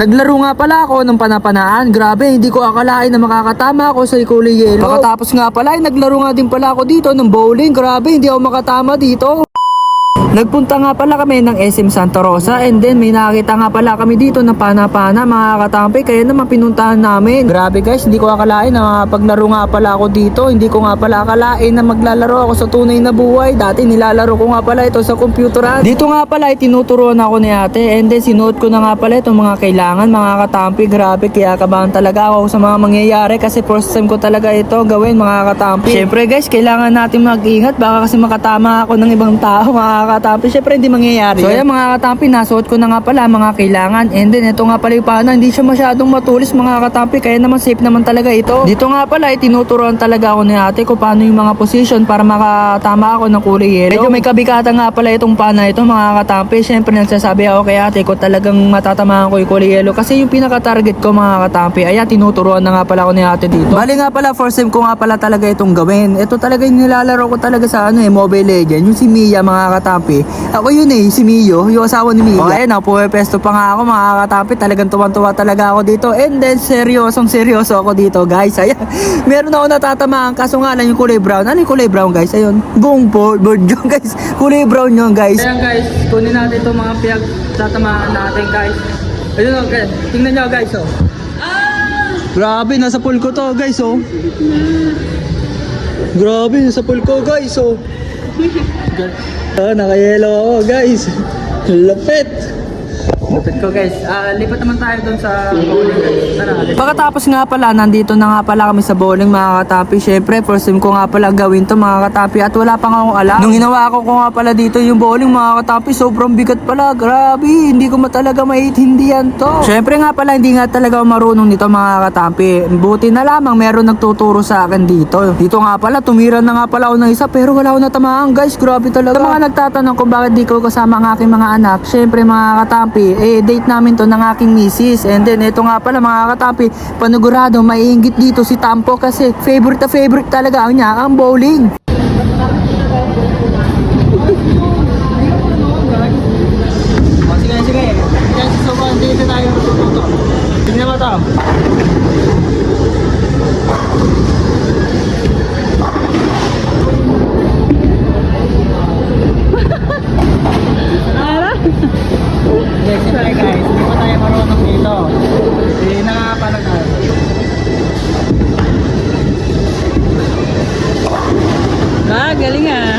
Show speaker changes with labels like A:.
A: Naglaro nga pala ako ng panapanaan. Grabe, hindi ko akalain na makakatama ako sa kulay yellow. Pagkatapos nga pala, ay naglaro nga din pala ako dito ng bowling. Grabe, hindi ako makatama dito. Nagpunta nga pala kami ng SM Santa Rosa and then may nakita nga pala kami dito na pana-pana mga katampi kaya naman pinuntahan namin. Grabe guys, hindi ko akalain na paglaro nga pala ako dito. Hindi ko nga pala akalain na maglalaro ako sa tunay na buhay. Dati nilalaro ko nga pala ito sa computeran. Dito nga pala ay tinuturuan ako ni ate and then sinuot ko na nga pala itong mga kailangan mga katampi. Grabe, kaya kabahan talaga ako sa mga mangyayari kasi first time ko talaga ito gawin mga katampi. Siyempre guys, kailangan natin mag-ingat baka kasi makatama ako ng ibang tao mga katampi. Siyempre hindi mangyayari. So yan mga katampi, nasuot ko na nga pala mga kailangan and then ito nga pala yung pana, hindi siya masyadong matulis mga katampi kaya naman safe naman talaga ito. Dito nga pala ay tinuturuan talaga ako ni ate ko paano yung mga position para makatama ako ng kulay yellow. Medyo may kabikata nga pala itong pana ito mga katampi. Siyempre nagsasabi ako kay ate ko talagang matatamaan ko yung kulay yellow kasi yung pinaka-target ko mga katampi. Ayan, tinuturuan na nga pala ako ni ate dito. Bali nga pala, first time ko nga pala talaga itong gawin. Ito talaga yung nilalaro ko talaga sa ano eh, Mobile Legends. Yung si Mia mga katampi. Ako yun eh, si Mio, yung asawa ni Mia. Okay, na puwepesto pa nga ako mga katampi. Talagang tuwan-tuwa talaga ako dito. And then, seryosong seryoso ako dito guys. Ayan, meron ako natatamaan. Kaso nga lang yung kulay brown. Ano yung kulay brown guys? Ayun, buong board, board yun guys. Kulay brown yun guys. Ayan guys, kunin natin itong mga piyag tatamaan natin guys. Ayun okay. Tingnan nyo guys oh. Grabe, nasa pool ko to guys oh. Grabe, nasa pool ko guys oh. Ah, naka-yellow ako guys. Lapit. Lapit ko guys. Ah, lipat naman tayo doon sa bowling guys. Tara. Pagkatapos nga pala, nandito na nga pala kami sa bowling mga katapi. Syempre, first time ko nga pala gawin to mga katapi at wala pa nga akong alam. Nung hinawa ko ko nga pala dito yung bowling mga katapi, sobrang bigat pala. Grabe, hindi ko ma talaga maiintindihan to. Syempre nga pala, hindi nga talaga marunong nito mga katapi. Buti na lamang meron nagtuturo sa akin dito. Dito nga pala, tumira na nga pala ako ng isa pero wala ako natamaan guys. Grabe talaga. Sa mga nagtatanong kung bakit di ko kasama ang aking mga anak, syempre mga katampi, eh date namin to ng aking misis. And then ito nga pala mga katampi, panugurado, maiingit dito si Tampo kasi favorite na favorite talaga niya ang bowling. galing. Ah.